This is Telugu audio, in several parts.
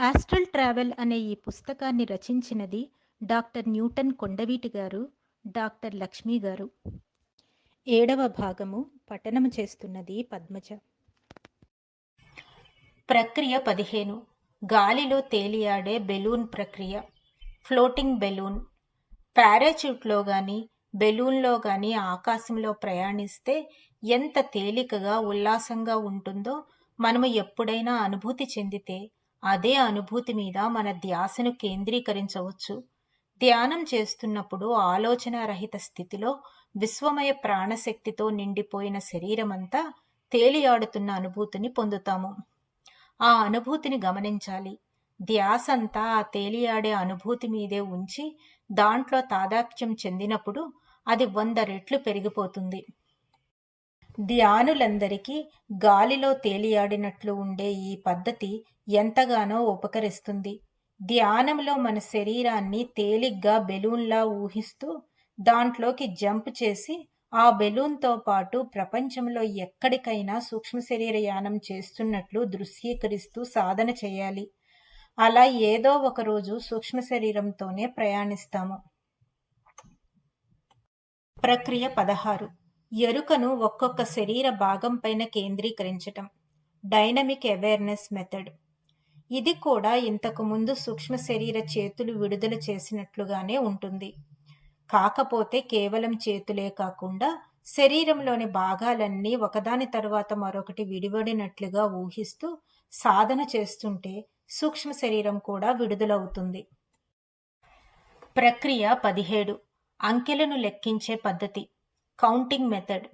ఆస్ట్రల్ ట్రావెల్ అనే ఈ పుస్తకాన్ని రచించినది డాక్టర్ న్యూటన్ కొండవీటి గారు డాక్టర్ లక్ష్మి గారు. ఏడవ భాగము పఠనం చేస్తున్నది పద్మజ. ప్రక్రియ పదిహేను. గాలిలో తేలియాడే బెలూన్ ప్రక్రియ. Floating balloon. పారాచూట్లో కానీ బెలూన్లో కానీ ఆకాశంలో ప్రయాణిస్తే ఎంత తేలికగా ఉల్లాసంగా ఉంటుందో మనము ఎప్పుడైనా అనుభూతి చెందితే అదే అనుభూతి మీద మన ధ్యాసను కేంద్రీకరించవచ్చు. ధ్యానం చేస్తున్నప్పుడు ఆలోచన రహిత స్థితిలో విశ్వమయ ప్రాణశక్తితో నిండిపోయిన శరీరమంతా తేలియాడుతున్న అనుభూతిని పొందుతాము. ఆ అనుభూతిని గమనించాలి. ధ్యాసంతా ఆ తేలియాడే అనుభూతి మీదే ఉంచి దాంట్లో తాదాప్యం చెందినప్పుడు అది వంద రెట్లు పెరిగిపోతుంది. ధ్యానులందరికీ గాలిలో తేలియాడినట్లు ఉండే ఈ పద్ధతి ఎంతగానో ఉపకరిస్తుంది. ధ్యానంలో మన శరీరాన్ని తేలిగ్గా బెలూన్లా ఊహిస్తూ దాంట్లోకి జంప్ చేసి ఆ బెలూన్తో పాటు ప్రపంచంలో ఎక్కడికైనా సూక్ష్మ శరీర యానం చేస్తున్నట్లు దృశ్యీకరిస్తూ సాధన చేయాలి. అలా ఏదో ఒకరోజు సూక్ష్మ శరీరంతోనే ప్రయాణిస్తాము. ప్రక్రియ పదహారు. ఎరుకను ఒక్కొక్క శరీర భాగం పైన కేంద్రీకరించటం. డైనమిక్ అవేర్నెస్ మెథడ్ ఇది కూడా ఇంతకు ముందు సూక్ష్మ శరీర చేతులు విడుదల చేసినట్లుగానే ఉంటుంది. కాకపోతే కేవలం చేతులే కాకుండా శరీరంలోని భాగాలన్నీ ఒకదాని తరువాత మరొకటి విడివడినట్లుగా ఊహిస్తూ సాధన చేస్తుంటే సూక్ష్మ శరీరం కూడా విడుదలవుతుంది. ప్రక్రియ పదిహేడు. అంకెలను లెక్కించే పద్ధతి. కౌంటింగ్ మెథడ్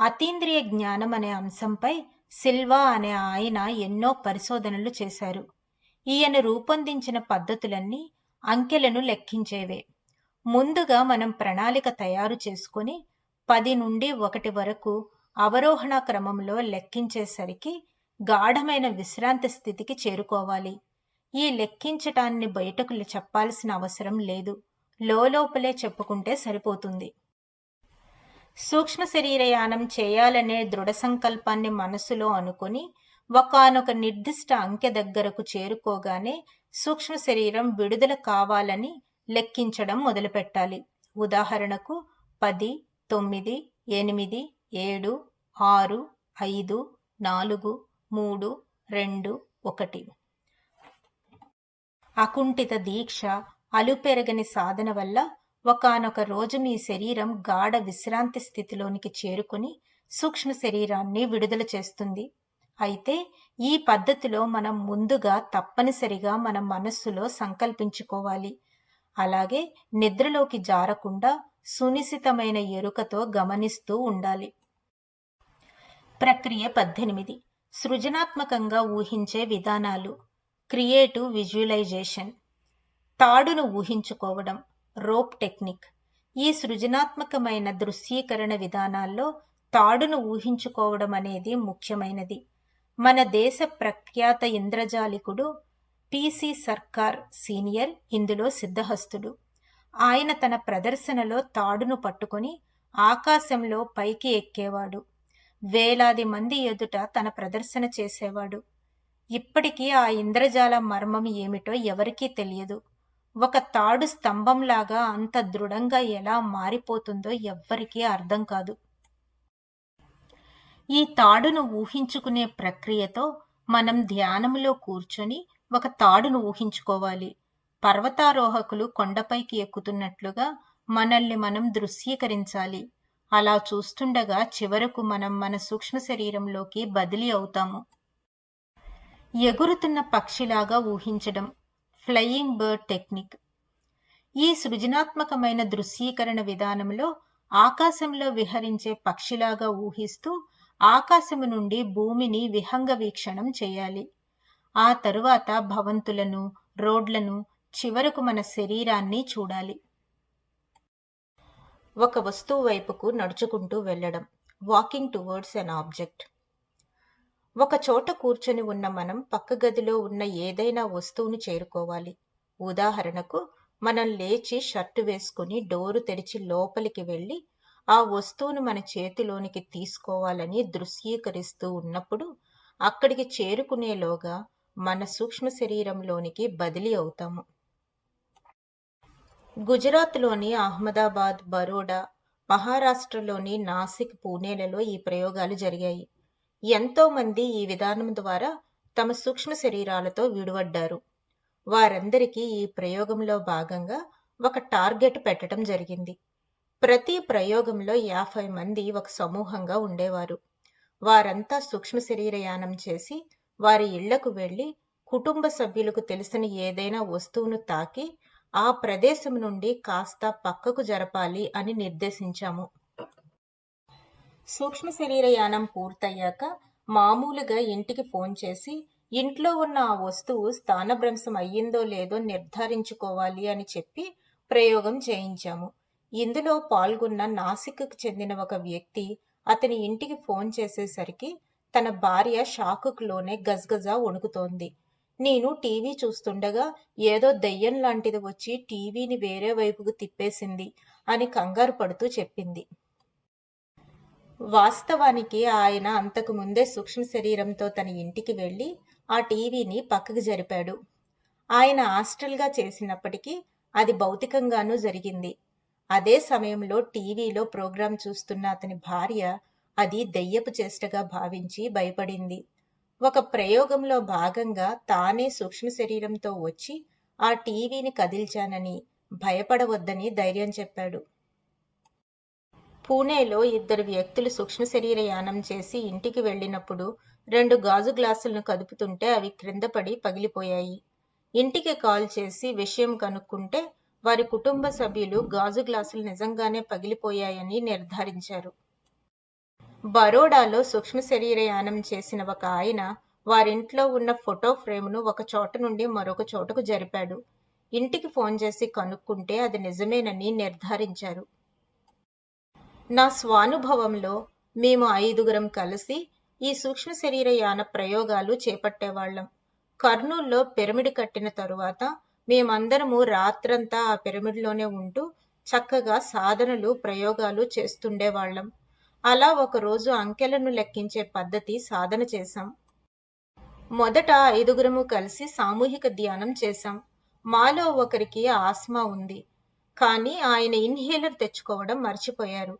అతీంద్రియ జ్ఞానం అనే అంశంపై సిల్వా అనే ఆయన ఎన్నో పరిశోధనలు చేశారు. ఈయన రూపొందించిన పద్ధతులన్నీ అంకెలను లెక్కించేవే. ముందుగా మనం ప్రణాళిక తయారు చేసుకుని పది నుండి ఒకటి వరకు అవరోహణ క్రమంలో లెక్కించేసరికి గాఢమైన విశ్రాంతి స్థితికి చేరుకోవాలి. ఈ లెక్కించటాన్ని బయటకు చెప్పాల్సిన అవసరం లేదు. లోపలే చెప్పుకుంటే సరిపోతుంది. సూక్ష్మ శరీరయానం చేయాలనే దృఢ సంకల్పాన్ని మనసులో అనుకుని ఒకనొక నిర్దిష్ట అంకె దగ్గరకు చేరుకోగానే సూక్ష్మ శరీరం విడుదల కావాలని లెక్కించడం మొదలుపెట్టాలి. ఉదాహరణకు పది తొమ్మిది ఎనిమిది ఏడు ఆరు ఐదు నాలుగు మూడు రెండు ఒకటి. అకుంఠిత దీక్ష అలుపెరగని సాధన వల్ల ఒకనొక రోజు మీ శరీరం గాఢ విశ్రాంతి స్థితిలోనికి చేరుకుని సూక్ష్మ శరీరాన్ని విడుదల చేస్తుంది. అయితే ఈ పద్ధతిలో మనం ముందుగా తప్పనిసరిగా మన మనస్సులో సంకల్పించుకోవాలి. అలాగే నిద్రలోకి జారకుండా సునిశితమైన ఎరుకతో గమనిస్తూ ఉండాలి. ప్రక్రియ పద్దెనిమిది. సృజనాత్మకంగా ఊహించే విధానాలు. Creative visualisation. తాడును ఊహించుకోవడం. Rope technique. ఈ సృజనాత్మకమైన దృశ్యీకరణ విధానాల్లో తాడును ఊహించుకోవడం అనేది ముఖ్యమైనది. మన దేశ ప్రఖ్యాత ఇంద్రజాలికుడు పిసి సర్కార్ సీనియర్ ఇందులో సిద్ధహస్తుడు. ఆయన తన ప్రదర్శనలో తాడును పట్టుకొని ఆకాశంలో పైకి ఎక్కేవాడు. వేలాది మంది ఎదుట తన ప్రదర్శన చేసేవాడు. ఇప్పటికీ ఆ ఇంద్రజాల మర్మం ఏమిటో ఎవరికీ తెలియదు. ఒక తాడు స్తంభంలాగా అంత దృఢంగా ఎలా మారిపోతుందో ఎవ్వరికీ అర్థం కాదు. ఈ తాడును ఊహించుకునే ప్రక్రియతో మనం ధ్యానంలో కూర్చొని ఒక తాడును ఊహించుకోవాలి. పర్వతారోహకులు కొండపైకి ఎక్కుతున్నట్లుగా మనల్ని మనం దృశ్యీకరించాలి. అలా చూస్తుండగా చివరకు మనం మన సూక్ష్మ శరీరంలోకి బదిలీ అవుతాము. ఎగురుతున్న పక్షిలాగా ఊహించడం ఫ్లయింగ్ బర్డ్ టెక్నిక్. ఈ సృజనాత్మకమైన దృశ్యీకరణ విధానంలో ఆకాశంలో విహరించే పక్షిలాగా ఊహిస్తూ ఆకాశము నుండి భూమిని విహంగ వీక్షణం చేయాలి. ఆ తరువాత భవంతులను రోడ్లను చివరకు మన శరీరాన్ని చూడాలి. ఒక వస్తువు వైపుకు నడుచుకుంటూ వెళ్ళడం. Walking towards an object. ఒక చోట కూర్చొని ఉన్న మనం పక్క గదిలో ఉన్న ఏదైనా వస్తువును చేరుకోవాలి. ఉదాహరణకు మనం లేచి షర్టు వేసుకుని డోరు తెరిచి లోపలికి వెళ్ళి ఆ వస్తువును మన చేతిలోనికి తీసుకోవాలని దృశ్యీకరిస్తూ ఉన్నప్పుడు అక్కడికి చేరుకునేలోగా మన సూక్ష్మ శరీరంలోనికి బదిలీ అవుతాము. గుజరాత్లోని అహ్మదాబాద్ బరోడా మహారాష్ట్రలోని నాసిక్ పూణేలలో ఈ ప్రయోగాలు జరిగాయి. ఎంతో మంది ఈ విధానం ద్వారా తమ సూక్ష్మ శరీరాలతో విడువడ్డారు వారందరికీ ఈ ప్రయోగంలో భాగంగా ఒక టార్గెట్ పెట్టడం జరిగింది. ప్రతి ప్రయోగంలో యాభై మంది ఒక సమూహంగా ఉండేవారు. వారంతా సూక్ష్మ శరీరయానం చేసి వారి ఇళ్ళకు వెళ్ళి కుటుంబ సభ్యులకు తెలిసిన ఏదైనా వస్తువును తాకి ఆ ప్రదేశం నుండి కాస్త పక్కకు జరపాలి అని నిర్దేశించాము. సూక్ష్మ శరీరయానం పూర్తయ్యాక మామూలుగా ఇంటికి ఫోన్ చేసి ఇంట్లో ఉన్న ఆ వస్తువు స్థానభ్రంశం అయ్యిందో లేదో నిర్ధారించుకోవాలి అని చెప్పి ప్రయోగం చేయించాము. ఇందులో పాల్గొన్న నాసిక్కు చెందిన ఒక వ్యక్తి అతని ఇంటికి ఫోన్ చేసేసరికి తన భార్య షాకుకు లోనే గజగజా వణుకుతోంది. నేను టీవీ చూస్తుండగా ఏదో దెయ్యం లాంటిది వచ్చి టీవీని వేరే వైపుకు తిప్పేసింది అని కంగారు పడుతూ చెప్పింది. వాస్తవానికి ఆయన అంతకు ముందే సూక్ష్మ శరీరంతో తన ఇంటికి వెళ్ళి ఆ టీవీని పక్కకు జరిపాడు. ఆయన హాస్టల్గా చేసినప్పటికీ అది భౌతికంగానూ జరిగింది. అదే సమయంలో టీవీలో ప్రోగ్రాం చూస్తున్న అతని భార్య అది దెయ్యపు చేష్టగా భావించి భయపడింది. ఒక ప్రయోగంలో భాగంగా తానే సూక్ష్మ శరీరంతో వచ్చి ఆ టీవీని కదిల్చానని భయపడవద్దని ధైర్యం చెప్పాడు. పూణేలో ఇద్దరు వ్యక్తులు సూక్ష్మ శరీర యానం చేసి ఇంటికి వెళ్ళినప్పుడు రెండు గాజు గ్లాసులను కదుపుతుంటే అవి క్రిందపడి పగిలిపోయాయి. ఇంటికి కాల్ చేసి విషయం కనుక్కుంటే వారి కుటుంబ సభ్యులు గాజు గ్లాసులు నిజంగానే పగిలిపోయాయని నిర్ధారించారు. బరోడాలో సూక్ష్మ శరీర యానం చేసిన ఒక ఆయన వారింట్లో ఉన్న ఫోటో ఫ్రేమ్ను ఒక చోట నుండి మరొక చోటకు జరిపాడు. ఇంటికి ఫోన్ చేసి కనుక్కుంటే అది నిజమేనని నిర్ధారించారు. నా స్వానుభవంలో మేము ఐదుగురం కలిసి ఈ సూక్ష్మ శరీరయాన ప్రయోగాలు చేపట్టేవాళ్ళం కర్నూల్లో పిరమిడ్ కట్టిన తరువాత మేమందరము రాత్రంతా ఆ పిరమిడ్లోనే ఉంటూ చక్కగా సాధనలు ప్రయోగాలు చేస్తుండేవాళ్ళం అలా ఒకరోజు అంకెలను లెక్కించే పద్ధతి సాధన చేశాం. మొదట ఐదుగురము కలిసి సామూహిక ధ్యానం చేశాం. మాలో ఒకరికి ఆస్మా ఉంది. కానీ ఆయన ఇన్హేలర్ తెచ్చుకోవడం మర్చిపోయారు.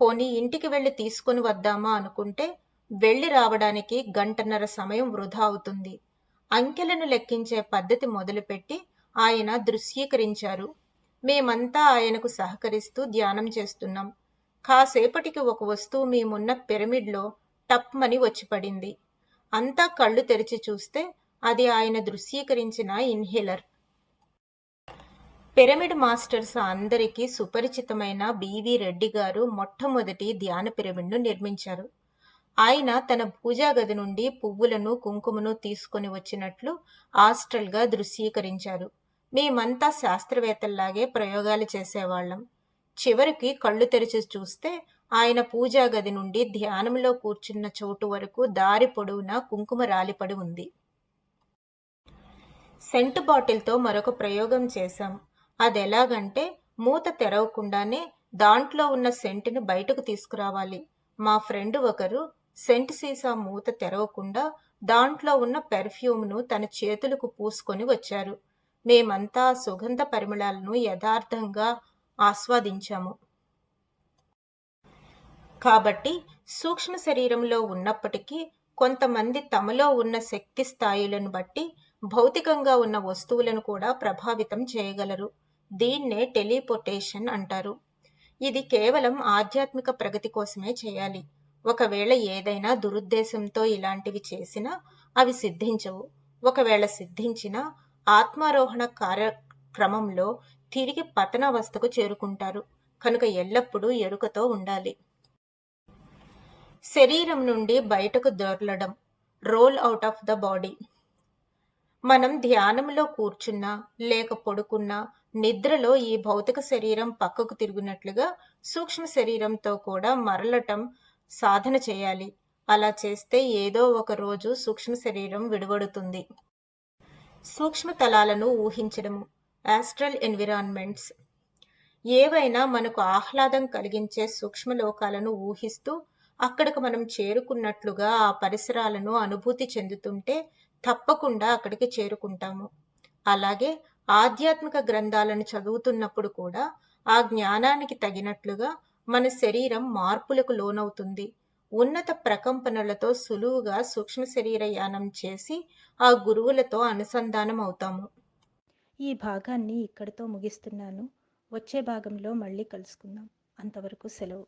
పోనీ ఇంటికి వెళ్ళి తీసుకుని వద్దామా అనుకుంటే వెళ్ళి రావడానికి గంటన్నర సమయం వృధా అవుతుంది. అంకెలను లెక్కించే పద్ధతి మొదలుపెట్టి ఆయన దృశ్యీకరించారు. మేమంతా ఆయనకు సహకరిస్తూ ధ్యానం చేస్తున్నాం. కాసేపటికి ఒక వస్తువు మేమున్న పిరమిడ్లో టప్మని వచ్చిపడింది. అంతా కళ్ళు తెరిచి చూస్తే అది ఆయన దృశ్యీకరించిన ఇన్హేలర్. పిరమిడ్ మాస్టర్స్ అందరికీ సుపరిచితమైన బివి రెడ్డి గారు మొట్టమొదటి ధ్యాన పిరమిడ్ను నిర్మించారు. ఆయన తన పూజా గది నుండి పువ్వులను కుంకుమను తీసుకొని వచ్చినట్లు హాస్టల్గా దృశ్యీకరించారు. మేమంతా శాస్త్రవేత్తల్లాగే ప్రయోగాలు చేసేవాళ్ళం. చివరికి కళ్ళు తెరిచి చూస్తే ఆయన పూజా గది నుండి ధ్యానంలో కూర్చున్న చోటు వరకు దారి పొడవునా కుంకుమ రాలిపడి ఉంది. సెంట్ బాటిల్తో మరొక ప్రయోగం చేశాం. అది ఎలాగంటే మూత తెరవకుండానే దాంట్లో ఉన్న సెంటుని బయటకు తీసుకురావాలి. మా ఫ్రెండ్ ఒకరు సెంట్ సీసా మూత తెరవకుండా దాంట్లో ఉన్న పెర్ఫ్యూమ్ను తన చేతులకు పూసుకొని వచ్చారు. మేమంతా సుగంధ పరిమళాలను యథార్థంగా ఆస్వాదించాము. కాబట్టి సూక్ష్మ శరీరంలో ఉన్నప్పటికీ కొంతమంది తమలో ఉన్న శక్తి స్థాయిలను బట్టి భౌతికంగా ఉన్న వస్తువులను కూడా ప్రభావితం చేయగలరు. దీన్నే టెలిపోటేషన్ అంటారు. ఇది కేవలం ఆధ్యాత్మిక ప్రగతి కోసమే చేయాలి. ఒకవేళ ఏదైనా దురుద్దేశంతో ఇలాంటివి చేసినా అవి సిద్ధించవు. ఒకవేళ సిద్ధించినా ఆత్మారోహణ కార్యక్రమంలో తిరిగి పతనావస్థకు చేరుకుంటారు. కనుక ఎల్లప్పుడూ ఎరుకతో ఉండాలి. శరీరం నుండి బయటకు దొరలడం. Roll out of the body. మనం ధ్యానంలో కూర్చున్నా లేక పడుకున్నా నిద్రలో ఈ భౌతిక శరీరం పక్కకు తిరుగునట్లుగా సూక్ష్మ శరీరంతో కూడా మరలటం సాధన చేయాలి. అలా చేస్తే ఏదో ఒక రోజు సూక్ష్మ శరీరం విడువడుతుంది సూక్ష్మ తలాలను ఊహించడము. యాస్ట్రల్ ఎన్విరాన్మెంట్స్ ఏవైనా మనకు ఆహ్లాదం కలిగించే సూక్ష్మ లోకాలను ఊహిస్తూ అక్కడికి మనం చేరుకున్నట్లుగా ఆ పరిసరాలను అనుభూతి చెందుతుంటే తప్పకుండా అక్కడికి చేరుకుంటాము. అలాగే ఆధ్యాత్మిక గ్రంథాలను చదువుతున్నప్పుడు కూడా ఆ జ్ఞానానికి తగినట్లుగా మన శరీరం మార్పులకు లోనవుతుంది. ఉన్నత ప్రకంపనలతో సులువుగా సూక్ష్మ శరీర యానం చేసి ఆ గురువులతో అనుసంధానం అవుతాము. ఈ భాగాన్ని ఇక్కడితో ముగిస్తున్నాను. వచ్చే భాగంలో మళ్ళీ కలుసుకుందాం. అంతవరకు సెలవు.